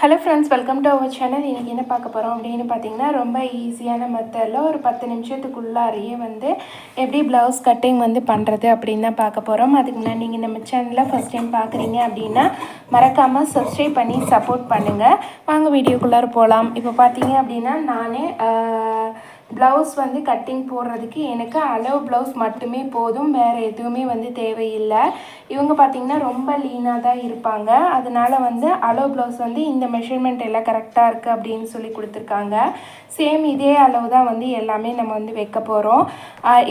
Hello friends welcome to our channel இன்றைக்கி என்ன பார்க்க போகிறோம் அப்படின்னு பார்த்தீங்கன்னா ரொம்ப ஈஸியான மெத்தடில் ஒரு பத்து நிமிஷத்துக்குள்ளாரையே வந்து எப்படி ப்ளவுஸ் கட்டிங் வந்து பண்ணுறது அப்படின்னு தான் பார்க்க போகிறோம் அதுக்கு முன்னாடி நீங்கள் நம்ம சேனலில் ஃபஸ்ட் டைம் பார்க்குறீங்க அப்படின்னா மறக்காமல் சப்ஸ்கிரைப் பண்ணி சப்போர்ட் பண்ணுங்கள் வாங்க வீடியோக்குள்ளார போகலாம் இப்போ பார்த்தீங்க அப்படின்னா நானே ப்ளவுஸ் வந்து கட்டிங் போடுறதுக்கு எனக்கு அளவு ப்ளவுஸ் மட்டுமே போதும். வேறு எதுவுமே வந்து தேவையில்லை. இவங்க பார்த்திங்கன்னா ரொம்ப லீனாக தான் இருப்பாங்க. அதனால வந்து அளவு ப்ளவுஸ் வந்து இந்த மெஷர்மெண்ட் எல்லாம் கரெக்டாக இருக்குது அப்படின்னு சொல்லி கொடுத்துருக்காங்க. சேம் இதே அளவு தான் வந்து எல்லாமே நம்ம வந்து வைக்க போகிறோம்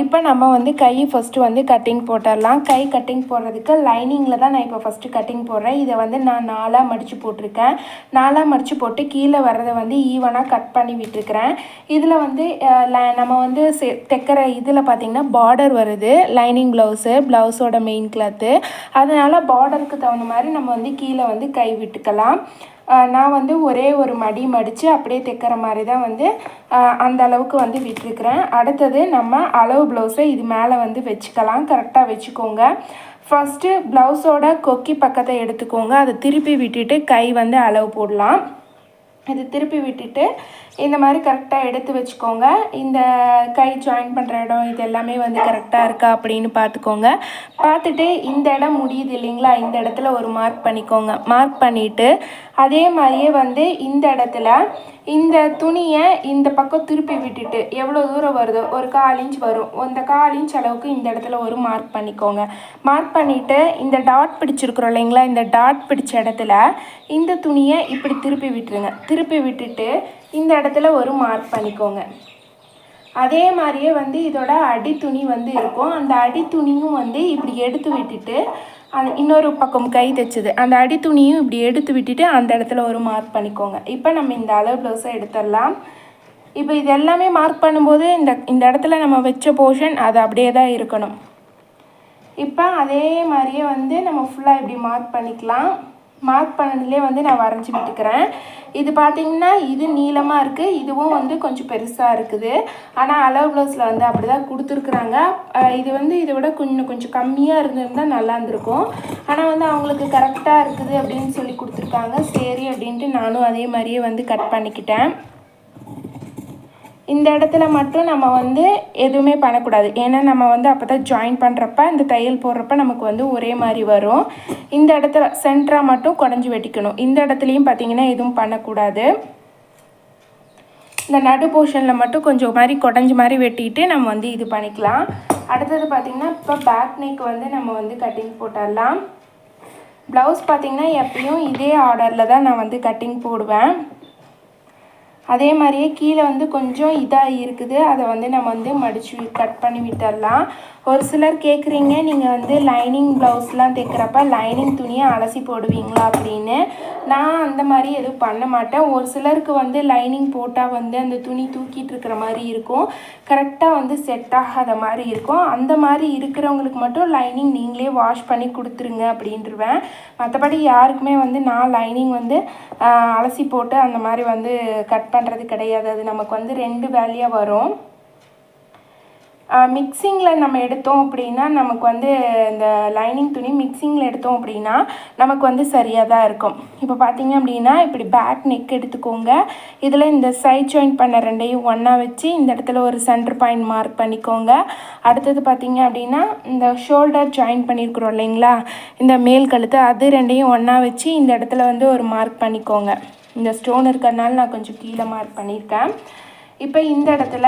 இப்போ நம்ம வந்து கை ஃபஸ்ட்டு வந்து கட்டிங் போட்டுடலாம். கை கட்டிங் போடுறதுக்கு லைனிங்கில் தான் நான் இப்போ ஃபஸ்ட்டு கட்டிங் போடுறேன். இதை வந்து நான் நாலாக மடித்து போட்டிருக்கேன். நாலாக மடித்து போட்டு கீழே வர்றதை வந்து ஈவனாக கட் பண்ணி விட்டுருக்கிறேன். இதில் வந்து நம்ம வந்து செ- தைக்கிற இதில் பார்த்திங்கன்னா பார்டர் வருது. லைனிங் ப்ளவுஸு ப்ளவுஸோட மெயின் கிளாத்து அதனால் பார்டருக்கு தகுந்த மாதிரி நம்ம வந்து கீழே வந்து கை விட்டுக்கலாம். நான் வந்து ஒரே ஒரு மடி மடித்து அப்படியே தைக்கிற மாதிரி தான் வந்து அந்த அளவுக்கு வந்து விட்டுருக்குறேன். அடுத்தது நம்ம அளவு ப்ளவுஸை இது மேலே வந்து வச்சுக்கலாம். கரெக்டாக வச்சுக்கோங்க. ஃபஸ்ட்டு ப்ளவுஸோட கொக்கி பக்கத்தை எடுத்துக்கோங்க. அதை திருப்பி விட்டுட்டு கை வந்து அளவு போடலாம். இது திருப்பி விட்டுட்டு இந்த மாதிரி கரெக்டாக எடுத்து வச்சுக்கோங்க. இந்த கை ஜாயின் பண்ணுற இடம் இது எல்லாமே வந்து கரெக்டாக இருக்கா அப்படின்னு பார்த்துக்கோங்க. பார்த்துட்டு இந்த இடம் முடியுது இல்லைங்களா? இந்த இடத்துல ஒரு மார்க் பண்ணிக்கோங்க. மார்க் பண்ணிவிட்டு அதே மாதிரியே வந்து இந்த இடத்துல இந்த துணியை இந்த பக்கம் திருப்பி விட்டுட்டு எவ்வளோ தூரம் வருதோ ஒரு கால் இன்ச் வரும். அந்த கால் இன்ச் அளவுக்கு இந்த இடத்துல ஒரு மார்க் பண்ணிக்கோங்க. மார்க் பண்ணிவிட்டு இந்த டாட் பிடிச்சிருக்கிறோம் இல்லைங்களா? இந்த டாட் பிடிச்ச இடத்துல இந்த துணியை இப்படி திருப்பி விட்டுருங்க. திருப்பி விட்டுட்டு இந்த இடத்துல ஒரு மார்க் பண்ணிக்கோங்க. அதே மாதிரியே வந்து இதோட அடி துணி வந்து இருக்கும். அந்த அடி துணியும் வந்து இப்படி எடுத்து விட்டுட்டு இன்னொரு பக்கம் கை தைச்சது. அந்த அடி துணியும் இப்படி எடுத்து விட்டுட்டு அந்த இடத்துல ஒரு மார்க் பண்ணிக்கோங்க. இப்போ நம்ம இந்த அளவு ப்ளவுஸை எடுத்துடலாம். இப்போ இது எல்லாமே மார்க் பண்ணும்போது இந்த இந்த இடத்துல நம்ம வச்ச போர்ஷன் அது அப்படியே தான் இருக்கணும். இப்போ அதே மாதிரியே வந்து நம்ம ஃபுல்லாக இப்படி மார்க் பண்ணிக்கலாம். மார்க் பண்ணதுலேயே வந்து நான் வரைஞ்சி விட்டுக்கிறேன். இது பார்த்திங்கன்னா இது நீளமாக இருக்குது இதுவும் வந்து கொஞ்சம் பெருசாக இருக்குது. ஆனால் அளவு ப்ளவுஸில் வந்து அப்படி தான் கொடுத்துருக்குறாங்க இது வந்து இதை விட கொஞ்சம் கொஞ்சம் கம்மியாக இருந்திருந்தால் நல்லா இருந்திருக்கும். ஆனால் வந்து அவங்களுக்கு கரெக்டாக இருக்குது அப்படின்னு சொல்லி கொடுத்துருக்காங்க. சரி அப்படின்ட்டு நானும் அதே மாதிரியே வந்து கட் பண்ணிக்கிட்டேன். இந்த இடத்துல மட்டும் நம்ம வந்து எதுவுமே பண்ணக்கூடாது. ஏன்னா நம்ம வந்து அப்போ தான் ஜாயின் பண்ணுறப்ப இந்த தையல் போடுறப்ப நமக்கு வந்து ஒரே மாதிரி வரும். இந்த இடத்துல சென்டராக மட்டும் குடஞ்சி வெட்டிக்கணும். இந்த இடத்துலையும் பார்த்தீங்கன்னா எதுவும் பண்ணக்கூடாது. இந்த நடு போர்ஷனில் மட்டும் கொஞ்சம் மாதிரி குடஞ்சி மாதிரி வெட்டிட்டு நம்ம வந்து இது பண்ணிக்கலாம். அடுத்தது பார்த்திங்கன்னா இப்போ பேக் நெக் வந்து நம்ம வந்து கட்டிங் போட்டுடலாம். ப்ளவுஸ் பார்த்திங்கன்னா எப்பயும் இதே ஆர்டரில் தான் நான் வந்து கட்டிங் போடுவேன். அதே மாதிரியே கீழே வந்து கொஞ்சம் இதாக இருக்குது அதை வந்து நம்ம வந்து மடித்து கட் பண்ணி விட்டுடலாம் ஒரு சிலர் கேட்குறீங்க நீங்கள் வந்து லைனிங் ப்ளவுஸ்லாம் தைக்கிறப்ப லைனிங் துணியை அலசி போடுவீங்களா அப்படின்னு. நான் அந்த மாதிரி எதுவும் பண்ண மாட்டேன். ஒரு சிலருக்கு வந்து லைனிங் போட்டால் வந்து அந்த துணி தூக்கிட்டு இருக்கிற மாதிரி இருக்கும். கரெக்டாக வந்து செட் ஆகாத மாதிரி இருக்கும். அந்த மாதிரி இருக்கிறவங்களுக்கு மட்டும் லைனிங் நீங்களே வாஷ் பண்ணி கொடுத்துருங்க அப்படின்ட்டுருவேன் மற்றபடி யாருக்குமே வந்து நான் லைனிங் வந்து அலசி போட்டு அந்த மாதிரி வந்து கட் பண்ணுறது கிடையாது. அது நமக்கு வந்து ரெண்டு வேலையாக வரும். மிக்சிங்கில் நம்ம எடுத்தோம் அப்படின்னா நமக்கு வந்து இந்த லைனிங் துணி மிக்சிங்கில் எடுத்தோம் அப்படின்னா நமக்கு வந்து சரியாக தான் இருக்கும். இப்போ பார்த்தீங்க அப்படின்னா இப்படி பேக் நெக் எடுத்துக்கோங்க. இதில் இந்த சைட் ஜாயின் பண்ண ரெண்டையும் ஒன்றா வச்சு இந்த இடத்துல ஒரு சென்டர் பாயிண்ட் மார்க் பண்ணிக்கோங்க. அடுத்தது பார்த்தீங்க அப்படின்னா இந்த ஷோல்டர் ஜாயின் பண்ணியிருக்கிறோம் இல்லைங்களா? இந்த மேல் கழுத்து அது ரெண்டையும் ஒன்றா வச்சு இந்த இடத்துல வந்து ஒரு மார்க் பண்ணிக்கோங்க. இந்த ஸ்டோன் இருக்கிறதுனால நான் கொஞ்சம் கீழே மார்க் பண்ணியிருக்கேன். இப்போ இந்த இடத்துல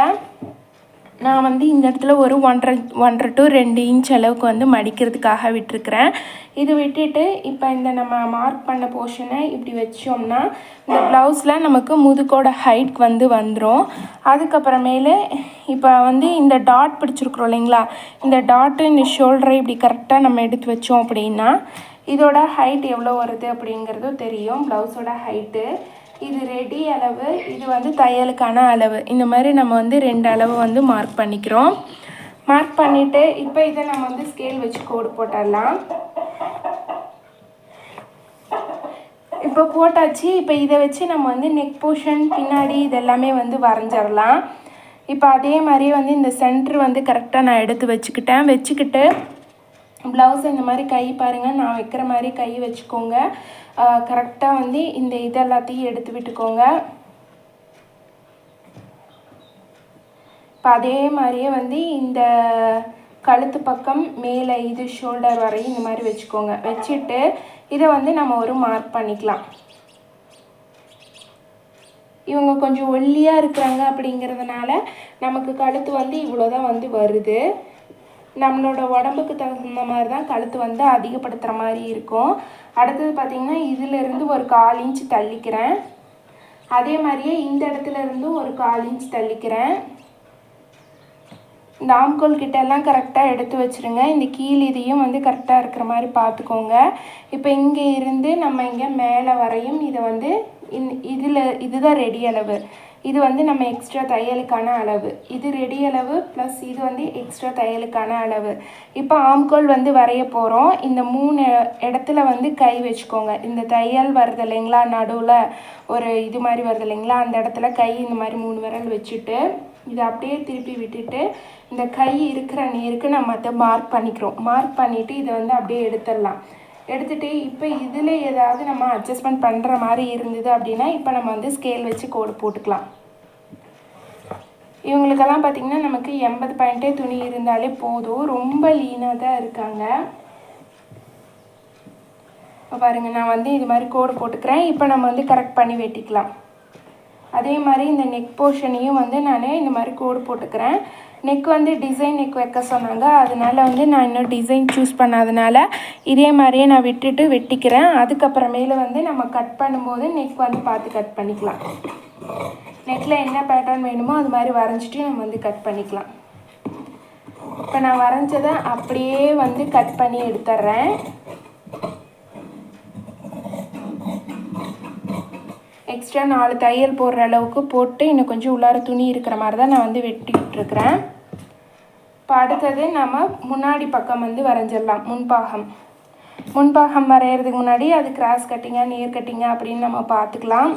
நான் வந்து இந்த இடத்துல ஒரு ஒன்றரை ஒன்றரை டு ரெண்டு இன்ச் அளவுக்கு வந்து மடிக்கிறதுக்காக விட்டுருக்குறேன். இது விட்டுட்டு இப்போ இந்த நம்ம மார்க் பண்ண போர்ஷனை இப்படி வச்சோம்னா இந்த ப்ளவுஸில் நமக்கு முதுகோட ஹைட் வந்து வந்துடும் அதுக்கப்புறமேலு இப்போ வந்து இந்த டாட் பிடிச்சிருக்குறோம் இல்லைங்களா? இந்த டாட்டு இந்த ஷோல்டரை இப்படி கரெக்டாக நம்ம எடுத்து வச்சோம் அப்படின்னா இதோட ஹைட் எவ்வளோ வருது அப்படிங்கிறதும் தெரியும். ப்ளவுஸோட ஹைட்டு இது ரெடி அளவு இது வந்து தையலுக்கான அளவு. இந்த மாதிரி நம்ம வந்து ரெண்டு அளவு வந்து மார்க் பண்ணிக்கிறோம். மார்க் பண்ணிவிட்டு இப்போ இதை நம்ம வந்து ஸ்கேல் வச்சு கோடு போட்டுடலாம். இப்போ போட்டாச்சு. இப்போ இதை வச்சு நம்ம வந்து நெக் போர்ஷன் பின்னாடி இதெல்லாமே வந்து வரைஞ்சிடலாம். இப்போ அதே மாதிரியே வந்து இந்த சென்டர் வந்து கரெக்டாக நான் எடுத்து வச்சுக்கிட்டேன். வச்சுக்கிட்டு ப்ளவுஸ் இந்த மாதிரி கை பாருங்கள் நான் வைக்கிற மாதிரி கை வச்சுக்கோங்க. கரெக்டாக வந்து இந்த இது எல்லாத்தையும் எடுத்து விட்டுக்கோங்க. இப்போ அதே மாதிரியே வந்து இந்த கழுத்து பக்கம் மேலே இது ஷோல்டர் வரையும் இந்த மாதிரி வச்சுக்கோங்க. வச்சுட்டு இதை வந்து நம்ம ஒரு மார்க் பண்ணிக்கலாம். இவங்க கொஞ்சம் ஒல்லியாக இருக்கிறாங்க அப்படிங்கிறதுனால நமக்கு கழுத்து வந்து இவ்வளோ தான் வந்து வருது. நம்மளோட உடம்புக்கு தகுந்த மாதிரி தான் கழுத்து வந்து அதிகப்படுத்துகிற மாதிரி இருக்கும். அடுத்தது பார்த்திங்கன்னா இதிலிருந்து ஒரு கால் இன்ச் தள்ளிக்கிறேன். அதே மாதிரியே இந்த இடத்துல இருந்து ஒரு கால் இன்ச் தள்ளிக்கிறேன். இந்த ஆம்கோல் எல்லாம் கரெக்டாக எடுத்து வச்சுருங்க. இந்த கீழ் இதையும் வந்து கரெக்டாக இருக்கிற மாதிரி பார்த்துக்கோங்க இப்போ இங்கே இருந்து நம்ம இங்கே மேலே வரையும் இதை வந்து இந் இதில் இதுதான் ரெடி அளவு. இது வந்து நம்ம எக்ஸ்ட்ரா தையலுக்கான அளவு. இது ரெடி அளவு ப்ளஸ் இது வந்து எக்ஸ்ட்ரா தையலுக்கான அளவு. இப்போ ஆம்கோல் வந்து வரைய போகிறோம் இந்த மூணு இடத்துல வந்து கை வச்சுக்கோங்க. இந்த தையல் வருது இல்லைங்களா? நடுவில் ஒரு இது மாதிரி வருது இல்லைங்களா? அந்த இடத்துல கை இந்த மாதிரி மூணு விரல் வச்சுட்டு இதை அப்படியே திருப்பி விட்டுட்டு இந்த கை இருக்கிற நேருக்கு நம்ம அதை மார்க் பண்ணிக்கிறோம். மார்க் பண்ணிவிட்டு இதை வந்து அப்படியே எடுத்துடலாம். எடுத்துகிட்டு இப்போ இதில் ஏதாவது நம்ம அட்ஜஸ்ட்மெண்ட் பண்ணுற மாதிரி இருந்தது அப்படின்னா இப்போ நம்ம வந்து ஸ்கேல் வச்சு கோடு போட்டுக்கலாம். இவங்களுக்கெல்லாம் பார்த்திங்கன்னா நமக்கு எண்பது பாயிண்ட்டே துணி இருந்தாலே போதும். ரொம்ப லீனாக தான் இருக்காங்க. இப்போ பாருங்கள் நான் வந்து இது மாதிரி கோடு போட்டுக்கிறேன். இப்போ நம்ம வந்து கரெக்ட் பண்ணி வெட்டிக்கலாம். அதே மாதிரி இந்த நெக் போர்ஷனையும் வந்து நான் இந்த மாதிரி கோடு போட்டுக்கிறேன். நெக் வந்து டிசைன் நெக் வைக்க சொன்னாங்க. அதனால் வந்து நான் இன்னும் டிசைன் சூஸ் பண்ணாதனால இதே மாதிரியே நான் விட்டுட்டு வெட்டிக்கிறேன். அதுக்கப்புறமேல வந்து நம்ம கட் பண்ணும்போது நெக் வந்து பார்த்து கட் பண்ணிக்கலாம். நெக்கில் என்ன பேட்டர்ன் வேணுமோ அது மாதிரி வரைஞ்சிட்டு நம்ம வந்து கட் பண்ணிக்கலாம். இப்போ நான் வரைஞ்சதை அப்படியே வந்து கட் பண்ணி எடுத்துட்றேன் எக்ஸ்ட்ரா நாலு தையல் போடுற அளவுக்கு போட்டு இன்னும் கொஞ்சம் உள்ளார துணி இருக்கிற மாதிரி தான் நான் வந்து வெட்டிக்கிட்டுருக்கிறேன் இப்போ அடுத்தது நம்ம முன்னாடி பக்கம் வந்து வரைஞ்சிடலாம். முன்பாகம். முன்பாகம் வரைகிறதுக்கு முன்னாடி அது கிராஸ் கட்டிங்காக நேர் கட்டிங்கா அப்படின்னு நம்ம பார்த்துக்கலாம்.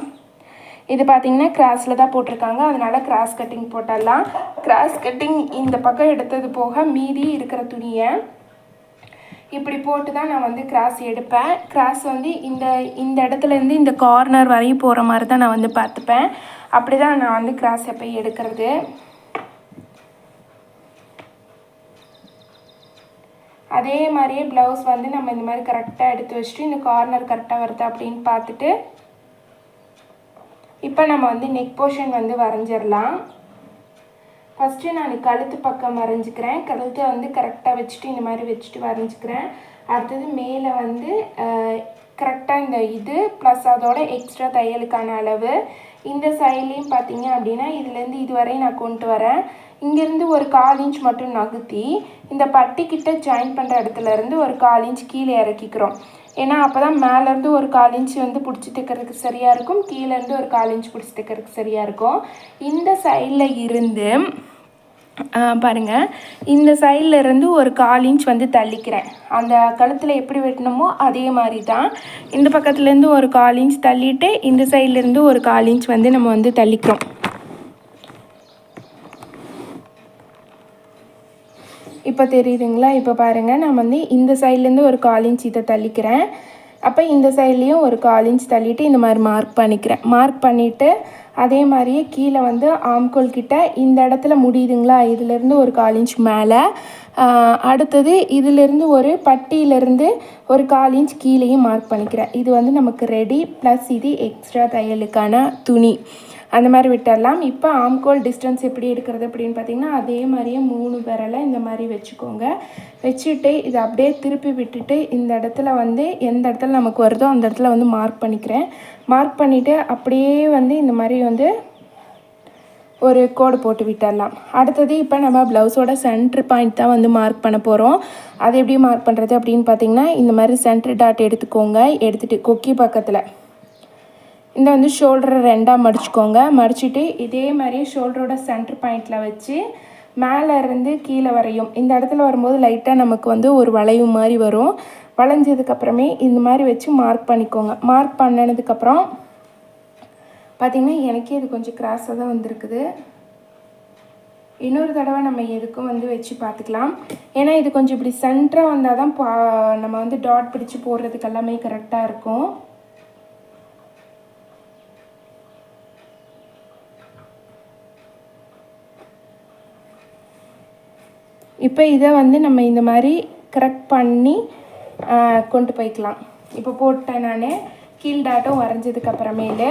இது பார்த்திங்கன்னா கிராஸில் தான் போட்டிருக்காங்க. அதனால் கிராஸ் கட்டிங் போட்டுடலாம் கிராஸ் கட்டிங் இந்த பக்கம் எடுத்தது போக மீதி இருக்கிற துணியை இப்படி போட்டு தான் நான் வந்து கிராஸ் எடுப்பேன். கிராஸ் வந்து இந்த இந்த இடத்துலேருந்து இந்த கார்னர் வரையும் போகிற மாதிரி தான் நான் வந்து பார்த்துப்பேன். அப்படி தான் நான் வந்து கிராஸ் எப்போ எடுக்கிறது. அதே மாதிரியே ப்ளவுஸ் வந்து நம்ம இந்த மாதிரி கரெக்டாக எடுத்து வச்சுட்டு இந்த கார்னர் கரெக்டாக வருது அப்படின்னு பார்த்துட்டு இப்போ நம்ம வந்து நெக் போர்ஷன் வந்து வரைஞ்சிடலாம். ஃபஸ்ட்டு நான் கழுத்து பக்கம் வரைஞ்சிக்கிறேன் கழுத்தை வந்து கரெக்டாக வச்சுட்டு இந்த மாதிரி வச்சுட்டு வரைஞ்சிக்கிறேன். அடுத்தது மேலே வந்து கரெக்டாக இந்த இது ப்ளஸ் அதோட எக்ஸ்ட்ரா தையலுக்கான அளவு. இந்த சைட்லேயும் பார்த்தீங்க அப்படின்னா இதுலேருந்து இது வரையும் நான் கொண்டு வரேன். இங்கேருந்து ஒரு கால் இன்ச் மட்டும் நகுத்தி இந்த பட்டிக்கிட்ட ஜாயின் பண்ணுற இடத்துல இருந்து ஒரு கால் இன்ச் கீழே இறக்கிக்கிறோம். ஏன்னா அப்போ தான் மேலேருந்து ஒரு கால் இன்ச் வந்து பிடிச்சி தைக்கிறதுக்கு சரியாக இருக்கும். கீழேருந்து ஒரு கால் இன்ச் பிடிச்சி தைக்கிறதுக்கு சரியாக இருக்கும். இந்த சைடில் இருந்து பாருங்கள் இந்த சைடில் இருந்து ஒரு கால் இன்ச் வந்து தள்ளிக்கிறேன். அந்த கழுத்தில் எப்படி வெட்டணுமோ அதே மாதிரி தான் இந்த பக்கத்துலேருந்து ஒரு கால் இன்ச் தள்ளிட்டு இந்த சைட்லேருந்து ஒரு கால் இன்ச் வந்து நம்ம வந்து தள்ளிக்கிறோம். இப்போ தெரியுதுங்களா? இப்போ பாருங்கள் நான் வந்து இந்த சைட்லேருந்து ஒரு கால் இன்ச் இதை தள்ளிக்கிறேன். அப்போ இந்த சைட்லேயும் ஒரு கால் இன்ச் தள்ளிட்டு இந்த மாதிரி மார்க் பண்ணிக்கிறேன். மார்க் பண்ணிவிட்டு அதே மாதிரியே கீழே வந்து ஆம்கோல் கிட்ட இந்த இடத்துல முடியுதுங்களா? இதிலேருந்து ஒரு கால் இன்ச் மேலே. அடுத்தது இதிலேருந்து ஒரு பட்டியிலேருந்து ஒரு கால் இன்ச் கீழேயும் மார்க் பண்ணிக்கிறேன். இது வந்து நமக்கு ரெடி ப்ளஸ் இது எக்ஸ்ட்ரா தையலுக்கான துணி. அந்த மாதிரி விட்டுடலாம். இப்போ ஆம்கோல் டிஸ்டன்ஸ் எப்படி எடுக்கிறது அப்படின்னு பார்த்தீங்கன்னா அதே மாதிரியே மூணு விரலை இந்த மாதிரி வச்சுக்கோங்க. வச்சுட்டு இதை அப்படியே திருப்பி விட்டுட்டு இந்த இடத்துல வந்து எந்த இடத்துல நமக்கு வருதோ அந்த இடத்துல வந்து மார்க் பண்ணிக்கிறேன். மார்க் பண்ணிவிட்டு அப்படியே வந்து இந்த மாதிரி வந்து ஒரு கோடு போட்டு விட்டுடலாம். அடுத்தது இப்போ நம்ம ப்ளவுஸோட சென்ட்ரு பாயிண்ட் தான் வந்து மார்க் பண்ண போகிறோம் அது எப்படி மார்க் பண்ணுறது அப்படின்னு பார்த்தீங்கன்னா இந்த மாதிரி சென்ட்ரு டாட் எடுத்துக்கோங்க. எடுத்துகிட்டு கொக்கி பக்கத்தில். இந்த வந்து ஷோல்டரை ரெண்டாக மடிச்சுக்கோங்க. மடிச்சுட்டு இதே மாதிரியே ஷோல்டரோட சென்டர் பாயிண்டில் வச்சு மேலே இருந்து கீழே வரையும். இந்த இடத்துல வரும்போது லைட்டாக நமக்கு வந்து ஒரு வளைவு மாதிரி வரும். வளைஞ்சதுக்கப்புறமே இந்த மாதிரி வச்சு மார்க் பண்ணிக்கோங்க. மார்க் பண்ணினதுக்கப்புறம் பார்த்திங்கன்னா எனக்கே இது கொஞ்சம் கிராஸாக தான் வந்திருக்குது. இன்னொரு தடவை நம்ம எதுக்கும் வந்து வச்சு பார்த்துக்கலாம். ஏன்னா இது கொஞ்சம் இப்படி சென்டராக வந்தால் தான் பா நம்ம வந்து டாட் பிடிச்சு போடுறதுக்கு எல்லாமே கரெக்டாக இருக்கும். இப்போ இதை வந்து நம்ம இந்த மாதிரி கரெக்ட் பண்ணி கொண்டு போய்க்கலாம். இப்போ போட்டேன் நான். கீழ் டாட்டும் வரைஞ்சதுக்கு அப்புறமேலு.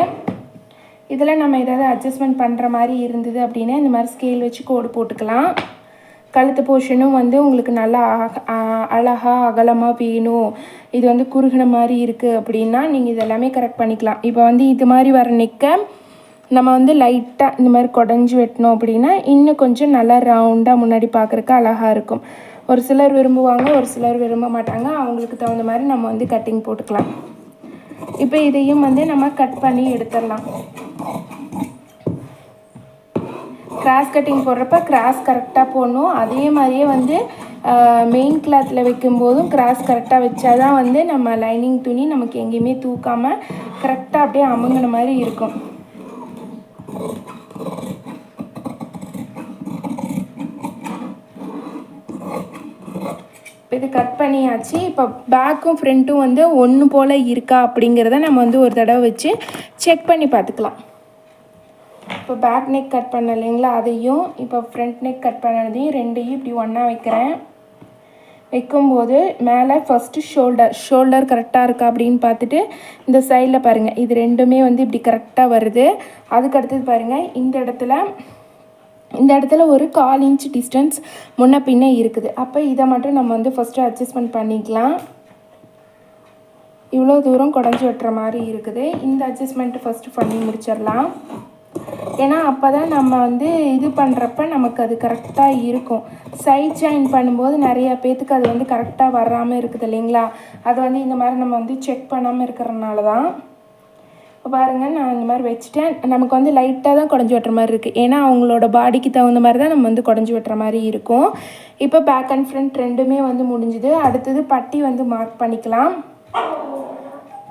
இதில் நம்ம ஏதாவது அட்ஜஸ்ட்மெண்ட் பண்ணுற மாதிரி இருந்தது அப்படின்னா இந்த மாதிரி ஸ்கேல் வச்சு கோடு போட்டுக்கலாம். கழுத்து போர்ஷனும் வந்து உங்களுக்கு நல்லா அழகாக அழகா அகலமாக வேணும். இது வந்து குறுகின மாதிரி இருக்குது அப்படின்னா நீங்கள் இதெல்லாமே கரெக்ட் பண்ணிக்கலாம். இப்போ வந்து இது மாதிரி வர நிற்க நம்ம வந்து லைட்டாக இந்த மாதிரி குடஞ்சி வெட்டினோம் அப்படின்னா இன்னும் கொஞ்சம் நல்லா ரவுண்டாக முன்னாடி பார்க்குறக்கு அழகாக இருக்கும். ஒரு சிலர் விரும்புவாங்க ஒரு சிலர் விரும்ப மாட்டாங்க. அவங்களுக்கு தகுந்த மாதிரி நம்ம வந்து கட்டிங் போட்டுக்கலாம். இப்போ இதையும் வந்து நம்ம கட் பண்ணி எடுத்துடலாம். கிராஸ் கட்டிங் போடுறப்ப கிராஸ் கரெக்டாக போடணும். அதே மாதிரியே வந்து மெயின் கிளாத்தில் வைக்கும்போதும் கிராஸ் கரெக்டாக வச்சா தான் வந்து நம்ம லைனிங் துணி நமக்கு எங்கேயுமே தூக்காமல் கரெக்டாக அப்படியே அமுங்கின மாதிரி இருக்கும். இது கட் பண்ணியாச்சு. இப்போ பேக்கும் ஃப்ரண்ட்டும் வந்து ஒன்று போல் இருக்கா அப்படிங்கிறத நம்ம வந்து ஒரு தடவை வச்சு செக் பண்ணி பார்த்துக்கலாம். இப்போ பேக் நெக் கட் பண்ண இல்லைங்களா? அதையும் இப்போ ஃப்ரண்ட் நெக் கட் பண்ணதையும் ரெண்டையும் இப்படி ஒன்றா வைக்கிறேன். வைக்கும்போது மேலே ஃபஸ்ட்டு ஷோல்டர் ஷோல்டர் கரெக்டாக இருக்கா அப்படின்னு பார்த்துட்டு இந்த சைடில் பாருங்கள் இது ரெண்டுமே வந்து இப்படி கரெக்டாக வருது. அதுக்கடுத்தது பாருங்கள் இந்த இடத்துல இந்த இடத்துல ஒரு கால் இன்ச் டிஸ்டன்ஸ் முன்ன பின்ன இருக்குது. அப்போ இதை மட்டும் நம்ம வந்து ஃபஸ்ட்டு அட்ஜஸ்ட்மெண்ட் பண்ணிக்கலாம். இவ்வளோ தூரம் குடஞ்சி வெட்டுற மாதிரி இருக்குது. இந்த அட்ஜஸ்ட்மெண்ட்டு ஃபஸ்ட்டு பண்ணி முடிச்சிடலாம். ஏன்னா அப்போ தான் நம்ம வந்து இது பண்ணுறப்ப நமக்கு அது கரெக்டாக இருக்கும். சைட் ஜாயின் பண்ணும்போது நிறைய பேத்துக்கு அது வந்து கரெக்டாக வராமல் இருக்குது இல்லைங்களா? அது வந்து இந்த மாதிரி நம்ம வந்து செக் பண்ணாமல் இருக்கிறனால தான் இப்போ பாருங்கள் நான் இந்த மாதிரி வச்சுட்டேன். நமக்கு வந்து லைட்டாக தான் குடஞ்சி வெட்டுற மாதிரி இருக்குது ஏன்னா அவங்களோட பாடிக்கு தகுந்த மாதிரி தான் நம்ம வந்து குடஞ்சி வெட்டுற மாதிரி இருக்கும். இப்போ பேக் அண்ட் ஃப்ரண்ட் ரெண்டுமே வந்து முடிஞ்சுது. அடுத்தது பட்டி வந்து மார்க் பண்ணிக்கலாம்.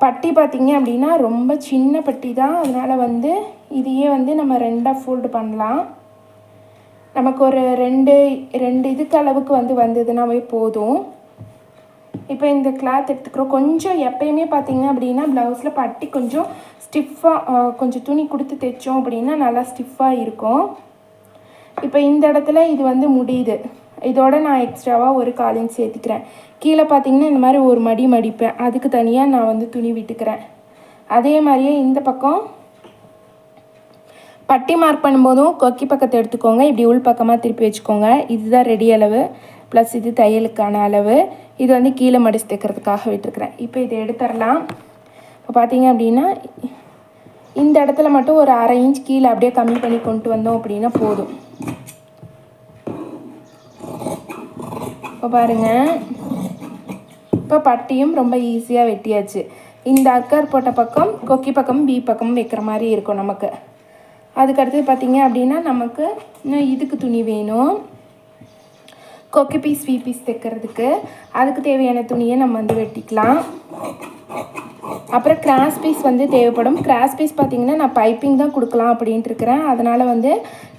பட்டி பார்த்திங்க அப்படின்னா ரொம்ப சின்ன பட்டி தான். அதனால் வந்து இதையே வந்து நம்ம ரெண்டாக ஃபோல்டு பண்ணலாம். நமக்கு ஒரு ரெண்டு ரெண்டு இதுக்கு அளவுக்கு வந்து வந்ததுனாவே போதும். இப்போ இந்த கிளாத் எடுத்துக்கிறோம். கொஞ்சம் எப்பயுமே பார்த்தீங்க அப்படின்னா ப்ளவுஸில் பட்டி கொஞ்சம் ஸ்டிஃபாக கொஞ்சம் துணி கொடுத்து தைச்சோம் அப்படின்னா நல்லா ஸ்டிஃபாக இருக்கும். இப்போ இந்த இடத்துல இது வந்து முடியுது. இதோட நான் எக்ஸ்ட்ராவாக ஒரு காலிங் சேர்த்துக்கிறேன். கீழே பார்த்தீங்கன்னா இந்த மாதிரி ஒரு மடி மடிப்பேன். அதுக்கு தனியாக நான் வந்து துணி விட்டுக்கிறேன். அதே மாதிரியே இந்த பக்கம் பட்டி மார்க் பண்ணும்போதும் கொக்கி பக்கத்தை எடுத்துக்கோங்க. இப்படி உள் பக்கமாக திருப்பி வச்சுக்கோங்க. இதுதான் ரெடி அளவு. ப்ளஸ் இது தையலுக்கான அளவு. இது வந்து கீழே மடிச்சு தைக்கிறதுக்காக விட்டுருக்குறேன். இப்போ இதை எடுத்துடலாம். இப்போ பார்த்தீங்க அப்படின்னா இந்த இடத்துல மட்டும் ஒரு அரை இன்ச் கீழே அப்படியே கம்மி பண்ணி கொண்டு வந்தோம் அப்படின்னா போதும். இப்போ பாருங்கள் இப்போ பட்டியும் ரொம்ப ஈஸியாக வெட்டியாச்சு. இந்த அக்கர் போட்ட பக்கம் கொக்கி பக்கம் பி பக்கம் வைக்கிற மாதிரி இருக்கும் நமக்கு. அதுக்கடுத்து பார்த்தீங்க அப்படின்னா நமக்கு இன்னும் இதுக்கு துணி வேணும். கொக்கி பீஸ் வி பீஸ் தைக்கிறதுக்கு. அதுக்கு தேவையான துணியை நம்ம வந்து வெட்டிக்கலாம். அப்புறம் கிராஸ் பீஸ் வந்து தேவைப்படும். கிராஸ் பீஸ் பார்த்தீங்கன்னா நான் பைப்பிங் தான் கொடுக்கலாம் அப்படின்ட்டு இருக்கிறேன். அதனால் வந்து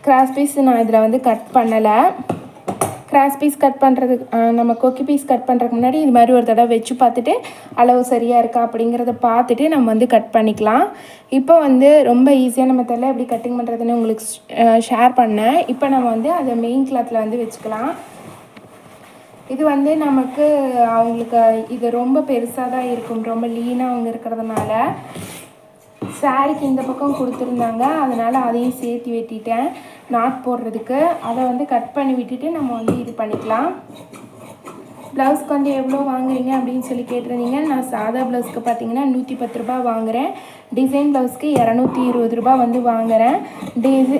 கிராஸ் பீஸ் நான் இதில் வந்து கட் பண்ணலை. கிராஸ் பீஸ் கட் பண்ணுறதுக்கு நம்ம கொக்கி பீஸ் கட் பண்ணுறதுக்கு முன்னாடி இது மாதிரி ஒரு தடவை வச்சு பார்த்துட்டு அளவு சரியாக இருக்கா அப்படிங்கிறத பார்த்துட்டு நம்ம வந்து கட் பண்ணிக்கலாம். இப்போ வந்து ரொம்ப ஈஸியான மெத்தடில் எப்படி கட்டிங் பண்ணுறதுன்னு உங்களுக்கு ஷேர் பண்ணேன். இப்போ நம்ம வந்து அதை மெயின் கிளாத்தில் வந்து வச்சுக்கலாம். இது வந்து நமக்கு அவங்களுக்கு இது ரொம்ப பெருசாக தான் இருக்கும். ரொம்ப லீனாக அவங்க இருக்கிறதுனால. சாரிக்கு இந்த பக்கம் கொடுத்துருந்தாங்க. அதனால் அதையும் சேர்த்து வெட்டிட்டேன். நாட் போடுறதுக்கு. அதை வந்து கட் பண்ணி விட்டுட்டு நம்ம வந்து இது பண்ணிக்கலாம். ப்ளவுஸ்க்கு வந்து எவ்வளோ வாங்குறீங்க அப்படின்னு சொல்லி கேட்டிருந்தீங்க. நான் சாதா ப்ளவுஸ்க்கு பார்த்தீங்கன்னா நூற்றி பத்து ரூபா வாங்குகிறேன் டிசைன் ப்ளவுஸ்க்கு இரநூத்தி இருபது ரூபா வந்து வாங்குகிறேன் டிசை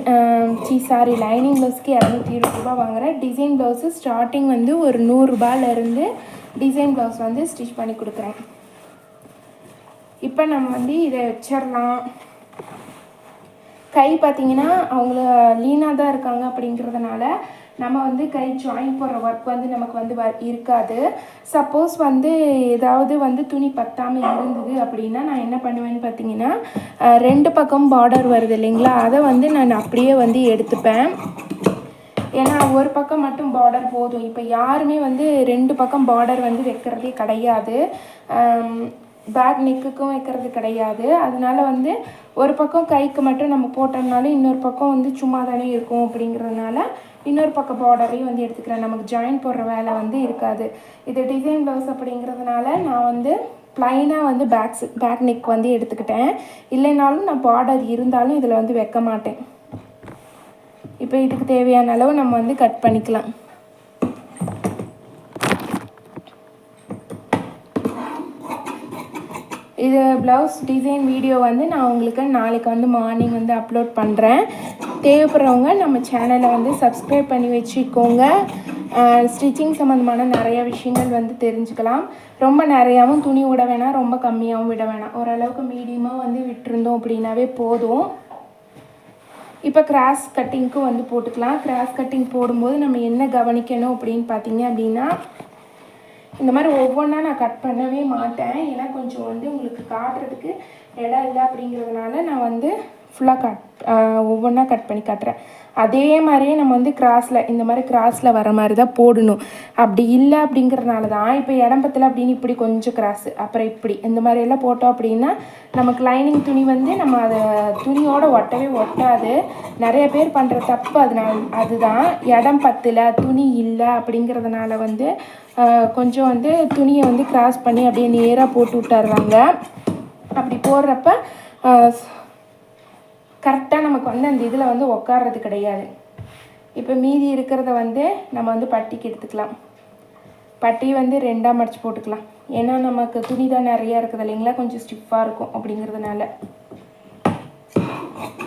சி சாரி லைனிங் ப்ளவுஸ்க்கு இரநூத்தி இருபது ரூபா வாங்குகிறேன் டிசைன் ப்ளவுஸு ஸ்டார்டிங் வந்து ஒரு நூறுரூபாலேருந்து டிசைன் ப்ளவுஸ் வந்து ஸ்டிச் பண்ணி கொடுக்குறேன். இப்போ நம்ம வந்து இதை வச்சிடலாம். கை பார்த்தீங்கன்னா அவங்கள லீனாக தான் இருக்காங்க அப்படிங்கிறதுனால நம்ம வந்து கை ஜாயின் போடுற ஒர்க் வந்து நமக்கு வந்து வ இருக்காது. சப்போஸ் வந்து ஏதாவது வந்து துணி பத்தாமல் இருந்தது அப்படின்னா நான் என்ன பண்ணுவேன்னு பார்த்தீங்கன்னா ரெண்டு பக்கம் பார்டர் வருது இல்லைங்களா? அதை வந்து நான் அப்படியே வந்து எடுத்துப்பேன். ஏன்னா ஒரு பக்கம் மட்டும் பார்டர் போதும். இப்போ யாருமே வந்து ரெண்டு பக்கம் பார்டர் வந்து வைக்கிறதே கிடையாது. பேக் நெக்குக்கும் வைக்கிறது கிடையாது. அதனால வந்து ஒரு பக்கம் கைக்கு மட்டும் நம்ம போட்டோம்னாலும் இன்னொரு பக்கம் வந்து சும்மா தானே இருக்கும் அப்படிங்கிறதுனால இன்னொரு பக்கம் பார்டரையும் வந்து எடுத்துக்கிறேன். நமக்கு ஜாயின் போடுற வேலை வந்து இருக்காது. இது டிசைன் ப்ளவுஸ் அப்படிங்கிறதுனால நான் வந்து ப்ளைனாக வந்து பேக்ஸ் பேக் நெக் வந்து எடுத்துக்கிட்டேன். இல்லைனாலும் நான் பார்டர் இருந்தாலும் இதில் வந்து வைக்க மாட்டேன். இப்போ இதுக்கு தேவையான அளவு நம்ம வந்து கட் பண்ணிக்கலாம். இது ப்ளவுஸ் டிசைன் வீடியோ வந்து நான் உங்களுக்கு நாளைக்கு வந்து மார்னிங் வந்து அப்லோட் பண்ணுறேன் தேவைப்படுறவங்க நம்ம சேனலை வந்து சப்ஸ்கிரைப் பண்ணி வச்சுக்கோங்க. ஸ்டிச்சிங் சம்மந்தமான நிறைய விஷயங்கள் வந்து தெரிஞ்சுக்கலாம். ரொம்ப நிறையாவும் துணி விட வேணாம் ரொம்ப கம்மியாகவும் விட வேணாம். ஓரளவுக்கு மீடியமாக வந்து விட்டுருந்தோம் அப்படின்னாவே போதும். இப்போ கிராஸ் கட்டிங்க்கு வந்து போட்டுக்கலாம். கிராஸ் கட்டிங் போடும்போது நம்ம என்ன கவனிக்கணும் அப்படின்னு பார்த்தீங்க அப்படின்னா இந்த மாதிரி ஒவ்வொன்றா நான் கட் பண்ணவே மாட்டேன். ஏன்னா கொஞ்சம் வந்து உங்களுக்கு காட்டுறதுக்கு இடம் இல்லை அப்படிங்கிறதுனால நான் வந்து ஃபுல்லாக கட் ஒவ்வொன்றா கட் பண்ணி காட்டுறேன். அதே மாதிரியே நம்ம வந்து கிராஸில் இந்த மாதிரி கிராஸில் வர மாதிரி தான் போடணும். அப்படி இல்லை அப்படிங்கிறதுனால தான் இப்போ இடம் பத்தல அப்படின்னு இப்படி கொஞ்சம் கிராஸு அப்புறம் இப்படி இந்த மாதிரியெல்லாம் போட்டோம் அப்படின்னா நமக்கு லைனிங் துணி வந்து நம்ம அதை துணியோடு ஒட்டவே ஒட்டாது. நிறைய பேர் பண்ணுற தப்பு அதனால அதுதான். இடம் பத்தல துணி இல்லை அப்படிங்கிறதுனால வந்து கொஞ்சம் வந்து துணியை வந்து கிராஸ் பண்ணி அப்படியே நேராக போட்டு விட்டுறாங்க. அப்படி போடுறப்ப கரெக்டாக நமக்கு வந்து அந்த இதில் வந்து உக்காடுறது கிடையாது. இப்போ மீதி இருக்கிறத வந்து நம்ம வந்து பட்டிக்கு எடுத்துக்கலாம். பட்டி வந்து ரெண்டாக மடித்து போட்டுக்கலாம். ஏன்னா நமக்கு துணி தான் நிறையா இருக்குது இல்லைங்களா? கொஞ்சம் ஸ்டிஃபாக இருக்கும் அப்படிங்கிறதுனால.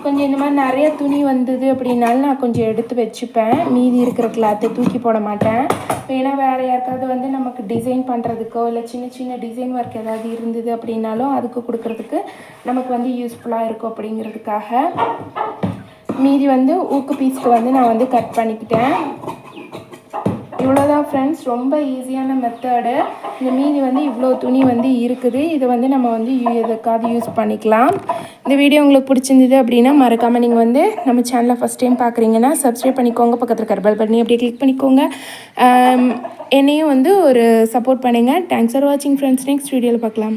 கொஞ்சம் இந்த மாதிரி நிறைய துணி வந்தது அப்படின்னாலும் நான் கொஞ்சம் எடுத்து வச்சுப்பேன். மீதி இருக்கிற கிளாத்தை தூக்கி போட மாட்டேன். ஏன்னா வேறு யாருக்காவது வந்து நமக்கு டிசைன் பண்ணுறதுக்கோ இல்லை சின்ன சின்ன டிசைன் ஒர்க் ஏதாவது இருந்தது அப்படின்னாலும் அதுக்கு கொடுக்குறதுக்கு நமக்கு வந்து யூஸ்ஃபுல்லாக இருக்கும் அப்படிங்கிறதுக்காக. மீதி வந்து ஊக்கு பீஸ்க்கு வந்து நான் வந்து கட் பண்ணிக்கிட்டேன். இவ்வளோதான் ஃப்ரெண்ட்ஸ் ரொம்ப ஈஸியான மெத்தடு இந்த மீதி வந்து இவ்வளோ துணி வந்து இருக்குது. இதை வந்து நம்ம வந்து எதுக்காவது யூஸ் பண்ணிக்கலாம். இந்த வீடியோ உங்களுக்கு பிடிச்சிருந்தது அப்படின்னா மறக்காமல் நீங்கள் வந்து நம்ம சேனலை ஃபஸ்ட் டைம் பார்க்குறீங்கன்னா சப்ஸ்கிரைப் பண்ணிக்கோங்க. பக்கத்தில் கர்பல் பண்ணி அப்படியே கிளிக் பண்ணிக்கோங்க. என்னையும் வந்து ஒரு சப்போர்ட் பண்ணுங்கள் தேங்க்ஸ் ஃபார் வாட்சிங் ஃப்ரெண்ட்ஸ் நெக்ஸ்ட் வீடியோவில் பார்க்கலாம்